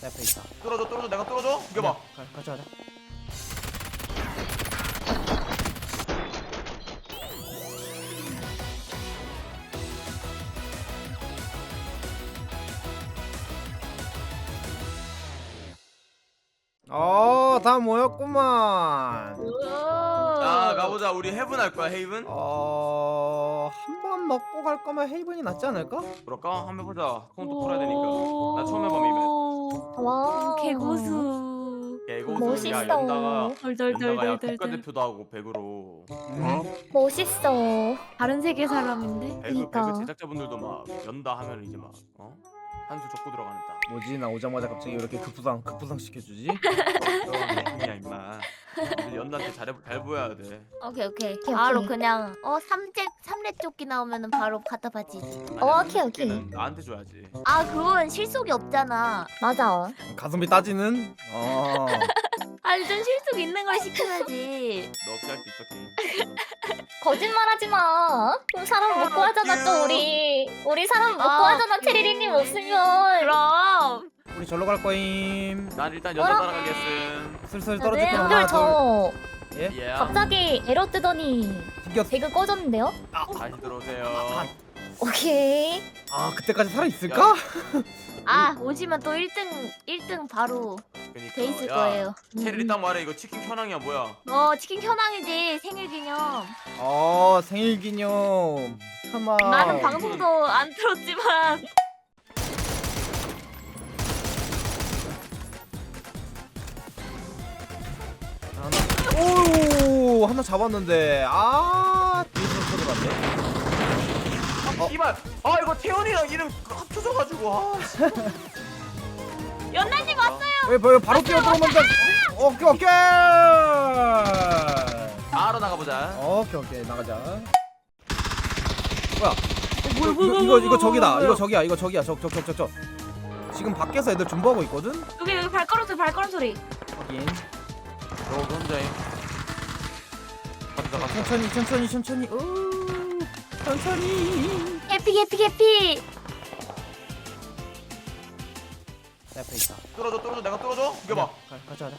내 앞에 있다. 뚫어줘 뚫어줘 내가 뚫어줘 이겨봐 가, 가자 가자. 어, 다 모였구만. 자 가보자 우리 헤븐 할 거야 헤이븐 어, 한 번 먹고 갈 거면 헤이븐이 낫지 않을까? 그럴까 한번 해보자 콘도 풀어야 되니까 나 처음 해봐 와 개고수. 개고수 멋있어. 야 연다가 연다가 야 덜덜덜덜덜. 국가대표도 하고 배그로 멋있어 다른 세계 사람인데. 배그 그니까. 배그 제작자분들도 막 연다 하면 이제 막 어? 한수 적고 들어가는 다 뭐지? 나 오자마자 갑자기 이렇게 급부상 급부상 시켜주지? 느낌이야 임마 근데 연다한테 잘, 해- 잘 보여야 돼 오케이 오케이. 오케이, 바로 오케이. 그냥 어 삼재 삼례 조끼 나오면은 바로 갖다. 아니, 어, 아니, 오케이, 오케이. 나한테 줘야지 아 그건 실속이 없잖아. 맞아 가성비 따지는? 어. 아니 좀 실속 있는 걸 시켜야지. 너 없이 할 수 있어 게임 거짓말하지 마 그럼 사람 먹고 하잖아 또 우리 우리 사람 먹고 아, 하잖아 체리리님 없으면 그럼. 우리 절로 갈 거임. 난 일단 연다 뭐라? 따라가겠음 슬슬 떨어질 네, 거 오늘 하나 둘. 저 예? 예 갑자기 에러 뜨더니 튕겼어. 배그 꺼졌는데요? 다시 들어오세요 오케이 아 그때까지 살아 있을까? 아 오시면 또 1등 1등 바로 그니까 돼 있을 야, 거예요. 체리 딱 말해 이거 치킨 현황이야 뭐야 어 치킨 현황이지 생일 기념. 어 생일 기념. 하마. 나는 방송도 안 틀었지만 하나. 오 하나 잡았는데 아 뒤에서 쳐들어갔네. 아 씨발 아 이거 태연이랑 이름 합쳐져 가지고 아 씨. 연날님 왔어요. 왜 왜 바로 뛰어 들어오면 돼? 오케이 오케이. 바로 나가 보자 오케이 오케이 나가자. 뭐야? 뭐야, 이거 이거, 이거 저기다. 이거 저기야. 이거 저기야. 저 저 저 저 저. 지금 밖에서 애들 존버하고 있거든. 여기 여기 발걸음 소리 발걸음 소리. 확인. 너 혼자임 가자 가자 천천히 천천히 천천히. 오 천천히. 해피 해피 해피. 내 앞에 있다. 뚫어줘 뚫어줘 내가 뚫어줘 이겨봐 가, 가자 가자.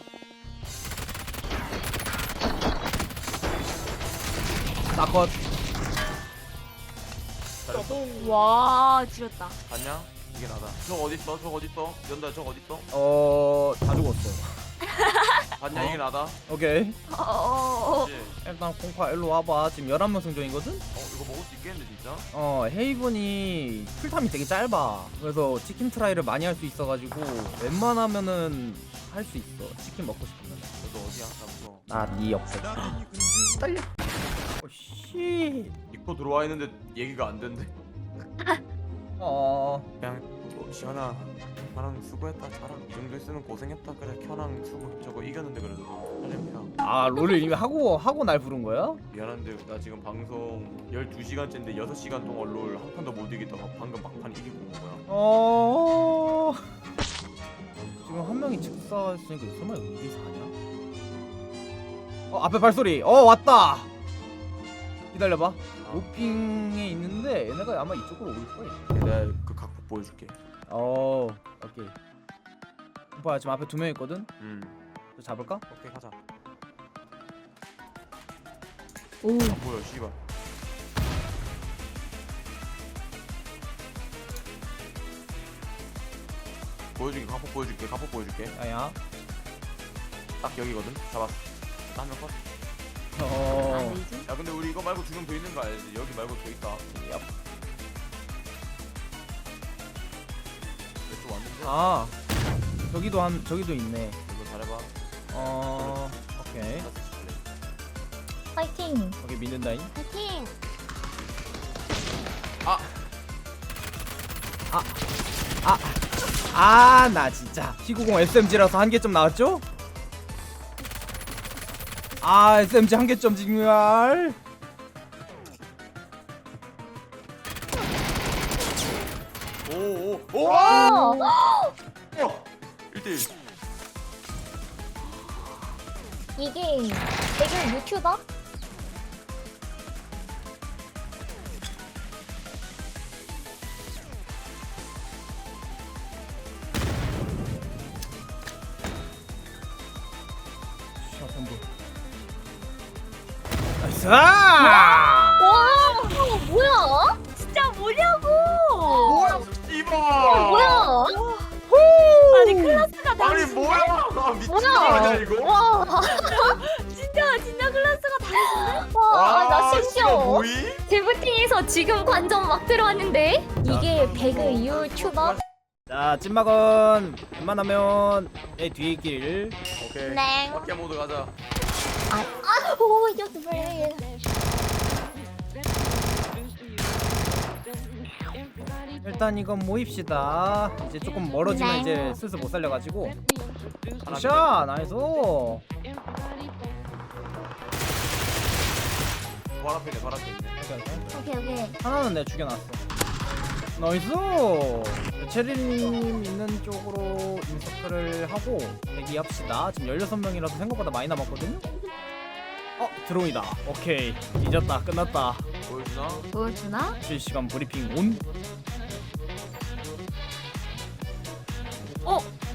나컷. 와 지렸다. 봤냐? 이게 나다 저 어딨어 저 어딨어 연다 저 어딨어 어, 다 죽었어. 봤냐 어? 나다 오케이. 어어어. 그치? 일단 공파 일로 와봐. 지금 11명 승전이거든? 어 이거 먹을 수 있겠는데 진짜? 어, 헤이븐이 풀탐이 되게 짧아. 그래서 치킨 트라이를 많이 할 수 있어가지고 웬만하면은 할 수 있어. 치킨 먹고 싶으면. 너도 어디야? 나 무서워 나네 옆에. 딸려. 오씨. 니코 들어와 있는데 얘기가 안 된대 어. 그냥 뭐 시원아 나랑 수고했다 자랑 이 정도 있으면 고생했다 그래 켜랑 수고 저거 이겼는데 그래도 할렘이야 아 롤을 이미 하고 하고 날 부른 거야? 미안한데 나 지금 방송 12시간째인데 6시간 동안 롤 한 판도 못 이기다가 방금 막판 이기고 온 거야 어. 지금 한 명이 직사했으니까 설마 여기서 하냐? 어 앞에 발소리. 어 왔다. 기다려봐. 로핑에 있는데 얘네가 아마 이쪽으로 올 거야. 내가 그 각폭 보여줄게 어 오케이. 오빠 지금 앞에 두 명 있거든. 음저 잡을까? 오케이 가자 오. 안 보여 씨발 보여줄게 각폭 보여줄게 각폭 보여줄게 야야. 딱 여기거든 잡았어 한명 컷. 어. 아니지? 야 근데 우리 이거 말고 두 명 더 있는 거 알지? 여기 말고 더 있다 얍. 아 저기도 한 저기도 있네. 이거 잘해봐 어 오케이. 다섯 시 플레이. 파이팅 오케이 믿는다잉. 파이팅. 아 나 진짜 T90 SMG라서 한 개점 나왔죠? 아 SMG 한 개점 정말 오! 오! 어! 1대1. 이게 대결 유튜버? 샷 한번. 나이스! 아! 아니 뭐야 미친 거? 아니야 이거 와, 진짜 진짜 클라스가 다. 와, 나 아, 심지어 뭐이? 데브팅에서 지금 관전 막 들어왔는데 이게 배그 유튜버? 자 찐막은 웬만하면 내 뒤에 길 오케이 네. 밖에 모드 가자 오 유튜버. 일단 이건 모입시다. 이제 조금 멀어지면 네. 이제 슬슬 못 살려가지고. 굿샷! 나이스! 발 앞에 있네 발 앞에 있네. 오케이 오케이. 하나는 내가 죽여놨어. 나이스! 체리님 있는 쪽으로 인서클을 하고 대기합시다. 지금 16명이라서 생각보다 많이 남았거든요? 어 드론이다. 오케이. 잊었다. 끝났다. 보여주나? 보여주나? 실시간 브리핑 온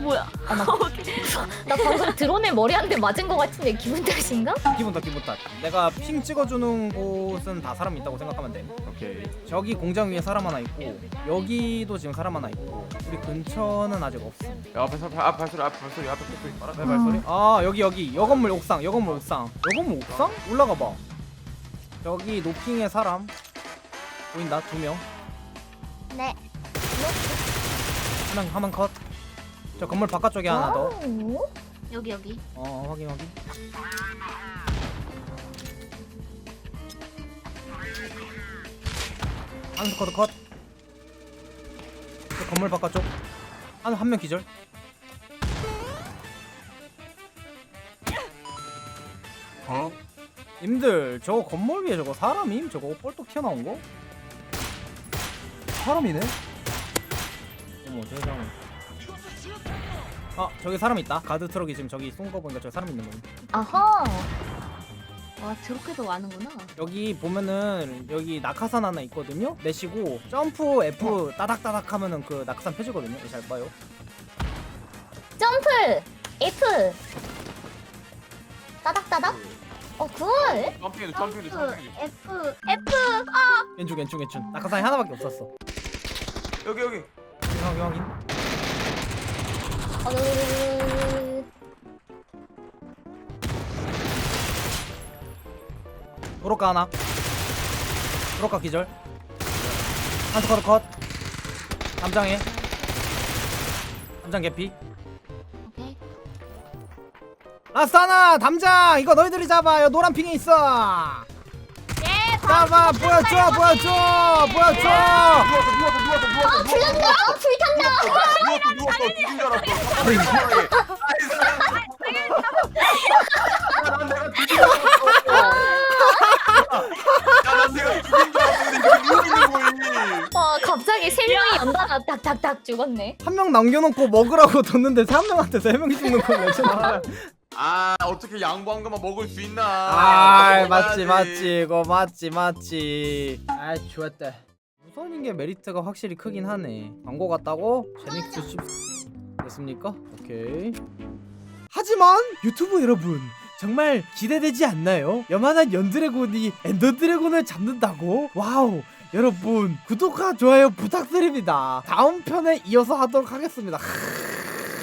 뭐야? 아, 나, 나 방금 드론에 머리 한 대 맞은 것 같은데 기분 탓인가? 기분 탓 기분 탓. 내가 핑 찍어주는 곳은 다 사람 있다고 생각하면 돼. 오케이. 저기 공장 위에 사람 하나 있고 여기도 지금 사람 하나 있고 우리 근처는 아직 없어. 야 앞에 서앞 발소리 앞 발소리 앞에 발소리 왜 발소리? 아 여기 여기. 여 건물 옥상 여 건물 옥상. 여 건물 옥상? 올라가 봐. 저기 노핑의 사람. 보인다 두명. 네. 하나 하나 컷 저 건물 바깥쪽에 하나 더 오. 여기 여기. 어 확인 확인 한 스쿼드 컷. 저 건물 바깥쪽 한 한 명 기절. 어? 님들 저 건물 위에 저거 사람임? 저거 뻘떡 튀어나온 거? 사람이네? 어머 세상에 아 저기 사람 있다 가드 트럭이 지금 저기 쏜 거 보니까 저기 사람 있는 거임 아하. 와 저렇게도 와는구나. 여기 보면은 여기 낙하산 하나 있거든요. 내시고 점프 F 따닥따닥 하면은 그 낙하산 펴지거든요. 잘 봐요. 점프 F. 따닥따닥. 어 점핑해도 점핑해도 F F 왼쪽 왼쪽 왼쪽. 낙하산이 하나밖에 없었어. 여기 여기 확인 확인. 어, 도로가 하나. 도로가 기절. 한 스쿼드 컷. 담장에. 담장 개피. 오케이. 라스트 하나 담장 이거 너희들이 잡아. 요 노란 핑에 있어. 예. 잡아 보여줘 보여줘 보여줘. 불난다. 불탄다. 와 갑자기 세 명이 연달아 닥닥닥 죽었네. 한 명 남겨놓고 먹으라고 뒀는데 한 명한테 세 명이 죽는 건 레전드. 아 어떻게 양보한 것만 먹을 수 있나 아 맞지. 맞지 이거 맞지 맞지 아 좋았다 우선인 게 메리트가 확실히 크긴 하네 광고 같다고? 제닉스 10 됐습니까? 오케이 하지만 유튜브 여러분 정말 기대되지 않나요? 요만한 연드래곤이 엔더드래곤을 잡는다고? 와우 여러분 구독과 좋아요 부탁드립니다 다음 편에 이어서 하도록 하겠습니다